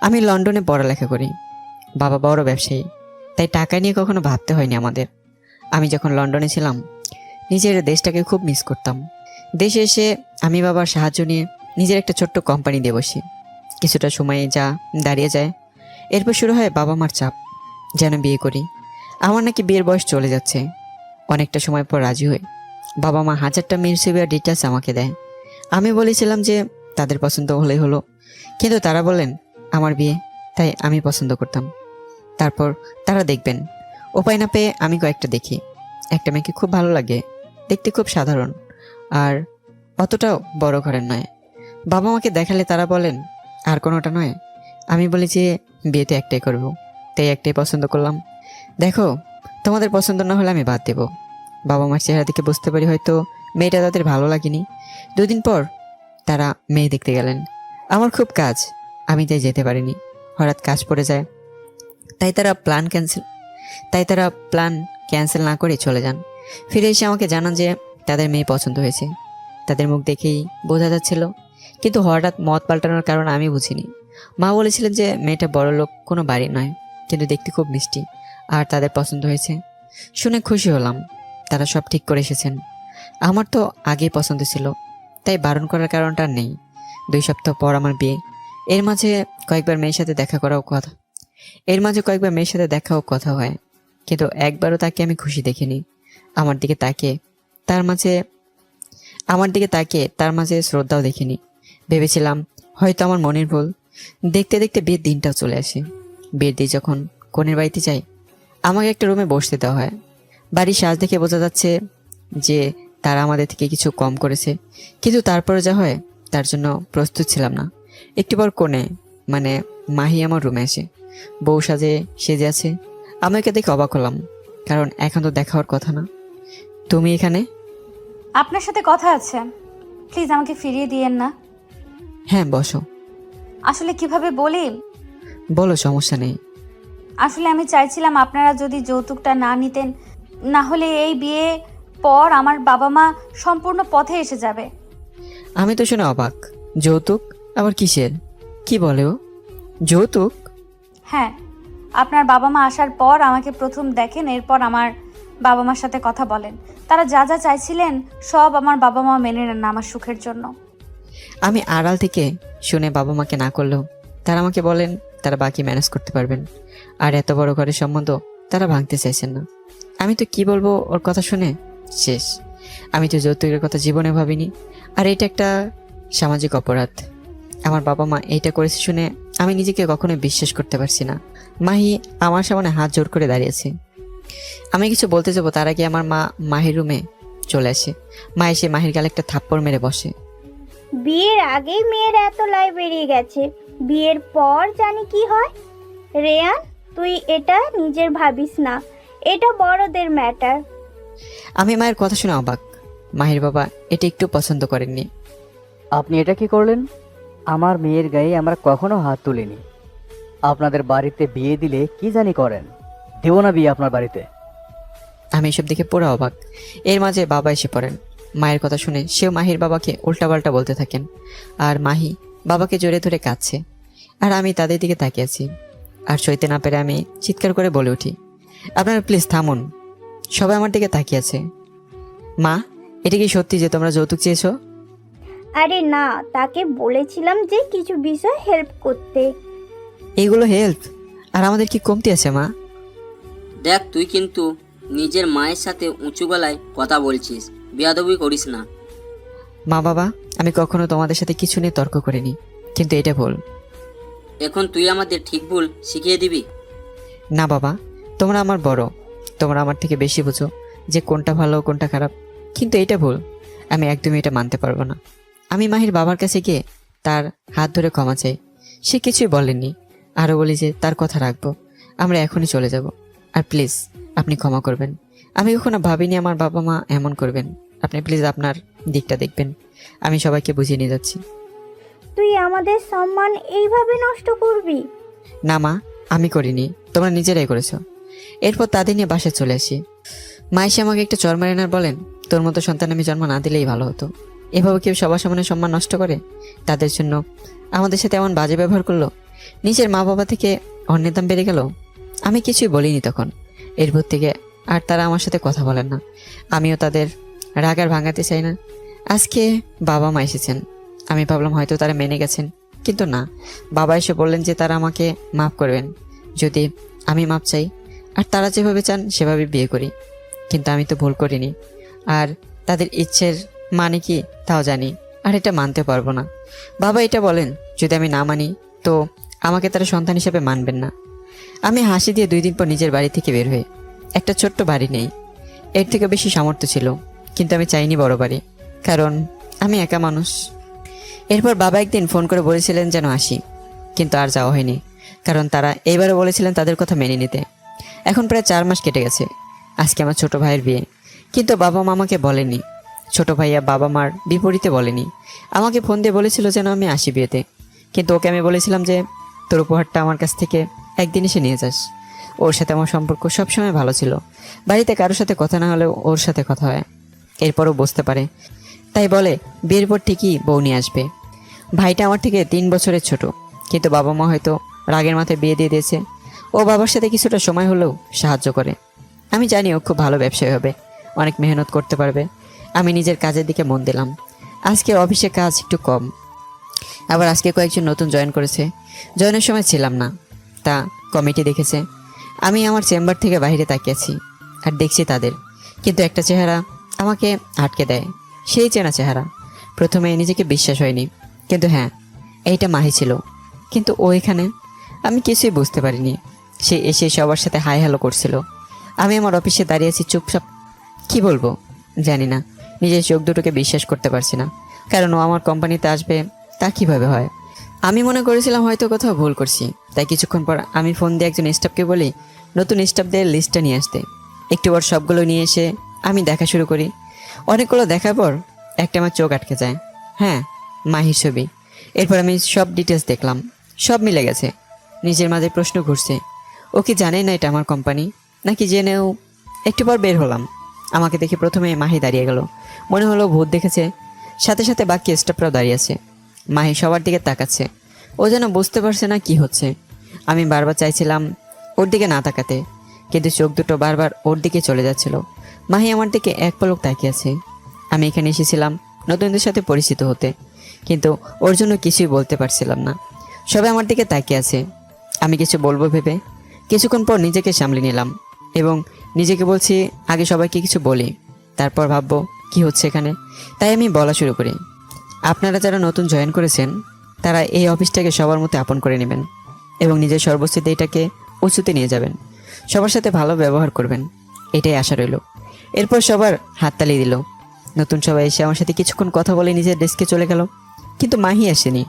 আমি লন্ডনে পড়ালেখা করি। বাবা বড় ব্যবসায়ী, তাই টাকা নিয়ে কখনো ভাবতে হয়নি আমাদের। আমি যখন লন্ডনে ছিলাম, নিজের দেশটাকে খুব মিস করতাম। দেশে এসে আমি বাবার সাহায্য নিয়ে নিজের একটা ছোট্ট কোম্পানি দিয়ে বসি। কিছুটা সময়ে যা দাঁড়িয়ে যায়। এরপর শুরু হয় বাবা মার চাপ, যেন বিয়ে করি। আমার নাকি বিয়ের বয়স চলে যাচ্ছে। অনেকটা সময় পর রাজি হই। বাবা মা হাজারটা মেয়ের ছবি ডিটেলস আমাকে দেয়। আমি বলেছিলাম যে তাদের পছন্দ হলেই হলো। কিন্তু তারা বললেন আমার বিয়ে, তাই আমি পছন্দ করতাম। তারপর তারা দেখবেন। উপায় না পেয়ে আমি কয়েকটা দেখি। একটা মেয়েকে খুব ভালো লাগে, দেখতে খুব সাধারণ। আর অতটাও বড় ঘরের নয়। বাবা মাকে দেখালে তারা বলেন, আর কোনোটা নয়। আমি বলি যে বিয়েতে একটাই করব। তাই একটাই পছন্দ করলাম। দেখো, তোমাদের পছন্দ না হলে আমি বাদ দেব। বাবা মার চেহারা দেখে বুঝতে পারি হয়তো মেয়েটা তাদের ভালো লাগেনি। দুদিন পর তারা মেয়ে দেখতে গেলেন। আমার খুব কাজ। আমি তাই যেতে পারিনি। হঠাৎ কাজ পড়ে যায়। তাই তারা প্ল্যান ক্যান্সেল তাই তারা প্ল্যান ক্যান্সেল না করে চলে যান। ফিরে এসে আমাকে জানান যে তাদের মেয়ে পছন্দ হয়েছে। তাদের মুখ দেখেই বোঝা যাচ্ছিল। কিন্তু হঠাৎ মত পাল্টানোর কারণ আমি বুঝিনি। মা বলেছিলেন যে মেয়েটা বড় লোক, কোনো বাড়ি নয়। কিন্তু দেখতে খুব মিষ্টি। আর তাদের পছন্দ হয়েছে। শুনে খুশি হলাম। তারা সব ঠিক করে এসেছেন। আমার তো আগেই পছন্দ ছিল। তাই বারণ করার কারণটা নেই। দুই সপ্তাহ পর আমার বিয়ে। এর মাঝে কয়েকবার মেয়ের সাথে দেখা করাও কথা। এর মাঝে কয়েকবার মেয়ের সাথে দেখাও কথা হয়। কিন্তু একবারও তাকে আমি খুশি দেখিনি। আমার দিকে তাকে, তার মাঝে, আমার দিকে তাকে, তার মাঝে শ্রদ্ধাও দেখিনি। ভেবেছিলাম, হয়তো আমার মনের ভুল। দেখতে দেখতে বিয়ের দিনটাও চলে আসে। বিয়ের দিয়ে যখন কনের বাড়িতে যাই, আমাকে একটা রুমে বসতে দেওয়া হয়। বাড়ির সাজ দেখে বোঝা যাচ্ছে যে তারা আমাদের থেকে কিছু কম করেছে। কিন্তু তারপরে যা হয়, তার জন্য প্রস্তুত ছিলাম না। একটু পর কোণে মানে মাহি আমার রুমে আসে বউ সাজে সেজে আছে। আমি ওকে দেখে অবাক হলাম কারণ এখন তো দেখা হওয়ার কথা না। তুমি এখানে? আপনার সাথে কথা আছে। প্লিজ আমাকে ফিরিয়ে দিয়েন না। হ্যাঁ বসো। আসলে কীভাবে বলি? বলো সমস্যা নেই। আসলে আমি চাইছিলাম আপনারা যদি যৌতুকটা না নিতেন না হলে এই বিয়ে পর আমার বাবা মা সম্পূর্ণ পথে এসে যাবে। আমি তো শুনে অবাক। যৌতুক? আবার কিসের? কি বলে ও? যৌতুক? হ্যাঁ আপনার বাবা মা আসার পর আমাকে প্রথম দেখেন এরপর আমার বাবা মার সাথে কথা বলেন। তারা যা যা চাইছিলেন সব আমার বাবা মা মেনে নেন আমার সুখের জন্য। আমি আড়াল থেকে শুনে বাবা মাকে না করলেও তারা আমাকে বলেন তারা বাকি ম্যানেজ করতে পারবেন। আর এত বড় ঘরের সম্বন্ধ তারা ভাঙতে চাইছেন না। আমি তো কি বলব ওর কথা শুনে? শেষ। আমি তো যৌতুকের কথা জীবনে ভাবিনি। আর এটা একটা সামাজিক অপরাধ। আমার বাবা মা এইটা করেছে শুনে আমি নিজেকে কখনোই বিশ্বাস করতে পারছি না। মাহি আমার সামনে হাত জোর করে দাঁড়িয়েছে। আমি কিছু বলতে যাব তার আগে আমার মা মাহির রুমে চলে আসে। মা এসে মাহির গালে একটা থাপ্পড় মেরে বসে। বিয়ের আগেই মেয়ের এত লাই বেরিয়ে গেছে। বিয়ের পর জানি কি হয়? রেয়ান তুই এটা নিজের ভাবিস না। এটা বড়দের ম্যাটার। আমি মায়ের কথা শুনে অবাক। মাহির বাবা এটা একটু পছন্দ করেননি। আপনি এটা কি করলেন? আমার মেয়ের গায়ে আমরা কখনো হাত তুলিনি। আপনাদের বাড়িতে বিয়ে দিলে কি জানি করেন? দেব না বিয়ে আপনার বাড়িতে। আমি এসব দেখে পুরো অবাক। এর মাঝে বাবা এসে পড়েন। মায়ের কথা শুনে সেও মাহির বাবাকে উল্টাপাল্টা বলতে থাকেন। আর মাহি বাবাকে জোরে ধরে কাঁদছে। আর আমি তাদের দিকে তাকিয়ে আছি। আর সইতে না পেরে আমি চিৎকার করে বলে উঠি, আপনারা প্লিজ থামুন। সবাই আমার দিকে তাকিয়ে আছে। মা, এটা কি সত্যি যে তোমরা যৌতুক চেয়েছো? আরে না তাকে বলেছিলাম যে কিছু বিষয় হেল্প করতে। এইগুলো হেল্প আর আমাদের কি কমতি আছে মা? দেখ তুই কিন্তু নিজের মায়ের সাথে উঁচু গলায় কথা বলছিস। বেয়াদবি করিস না। মা বাবা আমি কখনো তোমাদের সাথে কিছু নিয়ে তর্ক করিনি কিন্তু এটা ভুল। এখন তুই আমাদের ঠিক ভুল শিখিয়ে দিবি? না বাবা তোমরা আমার বড় তোমরা আমার থেকে বেশি বুঝো যে কোনটা ভালো কোনটা খারাপ কিন্তু এটা ভুল। আমি একদমই এটা মানতে পারব না। আমি মাহির বাবার কাছে গিয়ে তার হাত ধরে ক্ষমা চাই। সে কিছুই বলেনি আরও বলি যে তার কথা রাখব। আমরা এখনই চলে যাব। আর প্লিজ আপনি ক্ষমা করবেন। আমি কখনো ভাবিনি আমার বাবা মা এমন করবেন। আপনি প্লিজ আপনার দিকটা দেখবেন। আমি সবাইকে বুঝিয়ে নিয়ে যাচ্ছি। তুই আমাদের সম্মান এইভাবে নষ্ট করবি? না মা আমি করিনি। তোমরা নিজেরাই করেছ। এরপর তাদের নিয়ে বাসায় চলে আসি। মা এসে আমাকে একটা চর মারেনার বলেন তোর মতো সন্তান আমি জন্ম না দিলেই ভালো হতো। এভাবে কেউ সবার সামনে সম্মান নষ্ট করে? তাদের জন্য আমাদের সাথে এমন বাজে ব্যবহার করল? নিজের মা বাবা থেকে অন্যের দাম বেড়ে গেল? আমি কিছুই বলিনি তখন। এরপর থেকে আর তারা আমার সাথে কথা বলেন না। আমিও তাদের রাগ আর ভাঙাতে চাই না। আজকে বাবা মা এসেছেন। আমি ভাবলাম হয়তো তারা মেনে গেছেন। কিন্তু না, বাবা এসে বললেন যে তারা আমাকে মাফ করবেন। যদি আমি মাপ চাই, আর তারা যেভাবে চান সেভাবে বিয়ে করি। কিন্তু আমি তো ভুল করিনি। আর তাদের ইচ্ছের মানে কি? তাও জানি। আর এটা মানতে পারব না। বাবা এটা বলেন, যদি আমি না মানি, তো আমাকে তারা সন্তান হিসেবে মানবেন না। আমি হাসি দিয়ে দুই দিন পর নিজের বাড়ি থেকে বের হয়ে একটা ছোট্ট বাড়ি নেই। এর থেকে বেশি সামর্থ্য ছিল, কিন্তু আমি চাইনি বড় বাড়ি, কারণ আমি একা মানুষ। এরপর বাবা একদিন ফোন করে বলেছিলেন যেন আসি, কিন্তু আর যাওয়া হয়নি, কারণ তারা এইবারও বলেছিলেন তাদের কথা মেনে নিতে। এখন প্রায় চার মাস কেটে গেছে, আজকে আমার ছোট ভাইয়ের বিয়ে। কিন্তু বাবা মামাকে বলেনি ছোট ভাইয়া বাবা মার বিপরীতে বলেনি। আমাকে ফোন দিয়ে বলেছিল যেন আমি আসি বিয়েতে। কিন্তু ওকে আমি বলেছিলাম যে, তোর উপহারটা আমার কাছ থেকে একদিন এসে নিয়ে যাস। ওর সাথে আমার সম্পর্ক সবসময় ভালো ছিল। বাড়িতে কারোর সাথে কথা না হলেও ওর সাথে কথা হয়। এরপরও বুঝতে পারে। তাই বলে, বিয়ের পর ঠিকই বউ নিয়ে আসবে। ভাইটা আমার থেকে তিন বছরের ছোট। কিন্তু বাবা মা হয়তো রাগের মাথায় বিয়ে দিয়ে দিয়েছে। ও বাবার সাথে কিছুটা সময় হলেও সাহায্য করে। আমি জানি ও খুব ভালো ব্যবসায়ী হবে। অনেক মেহনত করতে পারবে। আমি নিজের কাজের দিকে মন দিলাম। আজকের অফিসে কাজ একটু কম। আবার আজকে কয়েকজন নতুন জয়েন করেছে। জয়েনের সময় ছিলাম না। তা কমিটি দেখেছে। আমি আমার চেম্বার থেকে বাইরে তাকিয়েছি আর দেখছি তাদের। কিন্তু একটা চেহারা আমাকে আটকে দেয়। সেই চেনা চেহারা। প্রথমে নিজেকে বিশ্বাস হয়নি। কিন্তু হ্যাঁ এইটা মাহি ছিল। কিন্তু ও এখানে? আমি কিছুই বুঝতে পারিনি। সে এসে সবার সাথে হাই হ্যালো করছিল। আমি আমার অফিসে দাঁড়িয়েছি চুপচাপ। কি বলব? জানি না। নিজের চোখ দুটোকে বিশ্বাস করতে পারছি না। কারণ ও আমার কোম্পানিতে আসবে, তা কীভাবে হয়? আমি মনে করেছিলাম হয়তো কোথাও ভুল করছি। তাই কিছুক্ষণ পর আমি ফোন দিয়ে একজন স্টাফকে বলি, নতুন স্টাফদের লিস্টটা নিয়ে আসতে। একটু পর সবগুলো নিয়ে এসে আমি দেখা শুরু করি। অনেকগুলো দেখার পর একটা আমার চোখ আটকে যায়। হ্যাঁ মাহির ছবি। এরপর আমি সব ডিটেলস দেখলাম। সব মিলে গেছে। নিজের মাঝে প্রশ্ন ঘুরছে, ও কি জানে না এটা আমার কোম্পানি? নাকি জেনেও? একটু পর বের হলাম। আমাকে দেখে প্রথমে মাহি দাঁড়িয়ে গেল। মনে হলো ভূত দেখেছে। সাথে সাথে বাকি স্টাফরাও দাঁড়িয়ে আছে। মাহি সবার দিকে তাকাচ্ছে। ও যেন বুঝতে পারছে না কি হচ্ছে। আমি বারবার চাইছিলাম ওর দিকে না তাকাতে, কিন্তু চোখ দুটো বারবার ওর দিকে চলে যাচ্ছিল। মাহি আমার দিকে এক পলক তাকিয়ে আছে। আমি এখানে এসেছিলাম নতুনদের সাথে পরিচিত হতে, কিন্তু ওর জন্য কিছুই বলতে পারছিলাম না। সবাই আমার দিকে তাকিয়ে আছে। আমি কিছু বলব ভেবে কিছুক্ষণ পর নিজেকে সামলে নিলাম এবং নিজেকে বলছি, আগে সবাইকে কিছু বলি, তারপর ভাববো কি হচ্ছে এখানে? তাই আমি বলা শুরু করি। আপনারা যারা নতুন জয়েন করেছেন, তারা এই অফিসটাকে সবার মতো আপন করে নেবেন এবং নিজের সর্বস্থিতি এটাকে উঁচুতে নিয়ে যাবেন। সবার সাথে ভালো ব্যবহার করবেন, এটাই আশা রইল। এরপর সবার হাততালি দিল। নতুন সবাই এসে আমার সাথে কিছুক্ষণ কথা বলে নিজের ডেস্কে চলে গেল। কিন্তু মাহি আসেনি।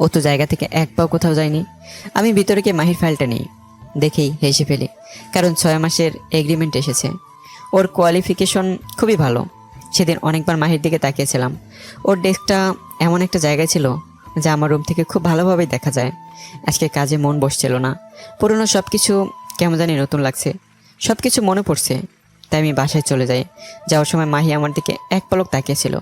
ও তো জায়গা থেকে এক পাও কোথাও যায়নি। আমি ভিতরে গিয়ে মাহির ফাইলটা নিই, দেখেই হেসে ফেলি। কারণ ছয় মাসের এগ্রিমেন্ট এসেছে। ওর কোয়ালিফিকেশন খুবই ভালো। সেদিন অনেকবার মাহির দিকে তাকিয়েছিলাম। ওর ডেস্কটা এমন একটা জায়গায় ছিল যা আমার রুম থেকে খুব ভালোভাবেই দেখা যায়। আজকে কাজে মন বসছিল না। পুরনো সব কিছু কেমন জানি নতুন লাগছে। সব কিছু মনে পড়ছে, তাই আমি বাসায় চলে যাই। যাওয়ার সময় মাহি আমার দিকে এক পলক তাকিয়েছিল।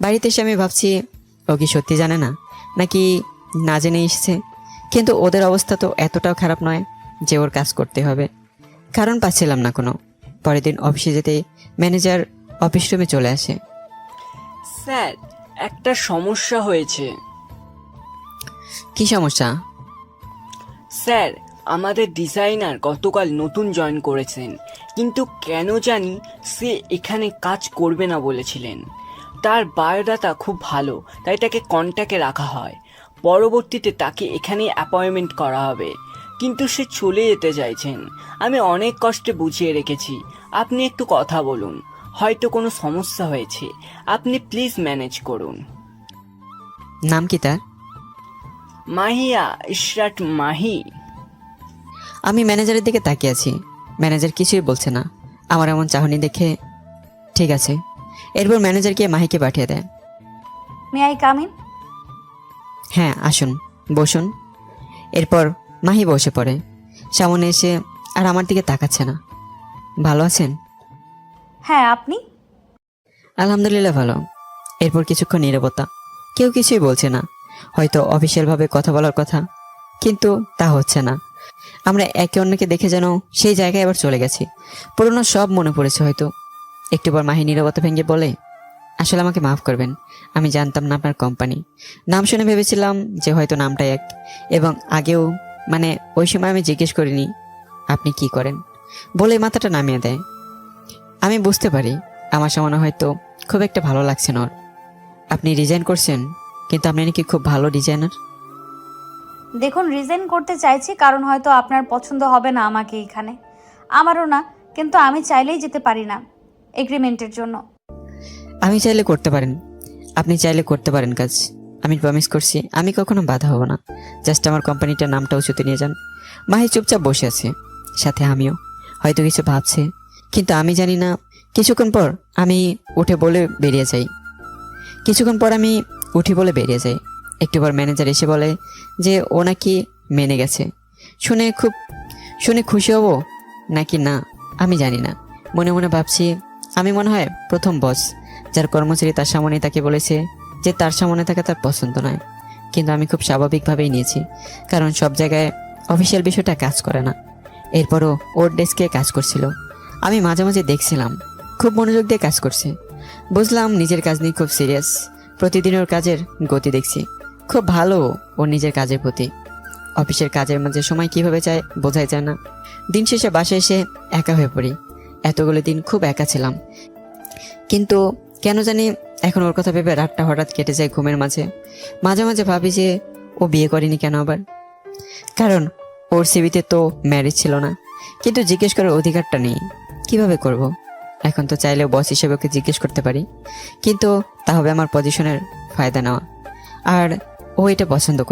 বাড়িতে এসে আমি ভাবছি, ও কি সত্যি জানে না? নাকি না জেনে এসেছে? কিন্তু ওদের অবস্থা তো এতটাও খারাপ নয় যে ওর কাজ করতে হবে। কারণ পাচ্ছিলাম না কোনো। পরের দিন অফিসে যেতে ম্যানেজার অফিস রুমে চলে আসে। স্যার একটা সমস্যা হয়েছে। কি সমস্যা? স্যার আমাদের ডিজাইনার গতকাল নতুন জয়েন করেছেন কিন্তু কেন জানি সে এখানে কাজ করবে না বলেছিলেন। তার বায়োডাটা খুব ভালো তাই তাকে কন্ট্যাক্টে রাখা হয়। পরবর্তীতে তাকে এখানে অ্যাপয়েন্টমেন্ট করা হবে। কিন্তু সে চলে যেতে চাইছেন। আমি অনেক কষ্টে বুঝিয়ে রেখেছি। আপনি একটু কথা বলুন। হয়তো কোনো সমস্যা হয়েছে। আপনি প্লিজ ম্যানেজ করুন। নাম কি তার? মাহিয়া ইশরাট মাহি। আমি ম্যানেজারের দিকে তাকিয়ে আছি। ম্যানেজার কিছুই বলছে না। আমার এমন চাহনি দেখে ঠিক আছে। এরপর ম্যানেজারকে মাহিকে পাঠিয়ে দেয়। মে আই কামিন হ্যাঁ আসুন। বসুন। এরপর মাহি বসে পড়ে। সামনে এসে আর আমার দিকে তাকাচ্ছে না। ভালো আছেন? হ্যাঁ আপনি? আলহামদুলিল্লাহ ভালো। এরপর কিছুক্ষণ নীরবতা। কেউ কিছুই বলছে না। হয়তো অফিসিয়ালভাবে কথা বলার কথা। কিন্তু তা হচ্ছে না। আমরা একে অন্যকে দেখে যেন সেই জায়গায় আবার চলে গেছি। পুরনো সব মনে পড়েছে হয়তো। একটু পর মাহি নীরবতা ভেঙে বলে আসলে আমাকে মাফ করবেন। আমি জানতাম না আপনার কোম্পানি নাম শুনে ভেবেছিলাম যে হয়তো নামটা এক। এবং আগেও মানে ওই সময় আমি জিজ্ঞেস করিনি আপনি কি করেন? বলে মাথাটা নামিয়ে দেয়। আমি বুঝতে পারি আমার সামনে হয়তো খুব একটা ভালো লাগছে না ওর। আপনি রিজাইন করছেন কিন্তু আপনি নাকি খুব ভালো ডিজাইনার দেখুন রিজাইন করতে চাইছি কারণ হয়তো আপনার পছন্দ হবে না আমাকে এখানে। আমারও না কিন্তু আমি চাইলেই যেতে পারি না এগ্রিমেন্টের জন্য। আমি চাইলে করতে পারেন আপনি চাইলে করতে পারেন কাজ। আমি প্রমিস করছি, আমি কখনো বাধা হব না। জাস্ট আমার কোম্পানিটার নামটা উঁচুতে নিয়ে যান। মাহি চুপচাপ বসে আছে। সাথে আমিও। হয়তো কিছু ভাবছে। কিন্তু আমি জানি না, কিছুক্ষণ পর আমি উঠে বলে বেরিয়ে যাই। কিছুক্ষণ পর আমি উঠি বলে বেরিয়ে যাই। একটু পর ম্যানেজার এসে বলে যে, ও নাকি মেনে গেছে। শুনে খুব, শুনে খুশি হব নাকি না, আমি জানি না। মনে মনে ভাবছি, আমি মনে হয় প্রথম বস যার কর্মচারী তার সামনে তাকে বলেছে যে তার সামনে থাকা তার পছন্দ নয়। কিন্তু আমি খুব স্বাভাবিকভাবেই নিয়েছি, কারণ সব জায়গায় অফিসিয়াল বিষয়টা কাজ করে না। এরপরও ওর ডেস্কে কাজ করছিল। আমি মাঝে মাঝে দেখছিলাম, খুব মনোযোগ দিয়ে কাজ করছে। বুঝলাম নিজের কাজ নিয়ে খুব সিরিয়াস। প্রতিদিন ওর কাজের গতি দেখছি। খুব ভালো ওর নিজের কাজের প্রতি। অফিসের কাজের মাঝে সময় কীভাবে যায় বোঝাই যায় না। দিন শেষে বাসায় এসে একা হয়ে পড়ি। এতগুলো দিন খুব একা ছিলাম। কিন্তু কেন জানি এখন ওর কথা ভেবে রাতটা হঠাৎ কেটে যায় ঘুমের মাঝে। মাঝে মাঝে ভাবি যে ও বিয়ে করেনি কেন আবার? কারণ ওর সিবিতে তো ম্যারেজ ছিল না। কিন্তু জিজ্ঞেস করার অধিকারটা নেই। কীভাবে করব। এখন তো চাইলেও বস হিসেবে ওকে জিজ্ঞেস করতে পারি। কিন্তু তা হবে আমার পজিশনের ফায়দা নেওয়া। আর ও এটা পছন্দ করে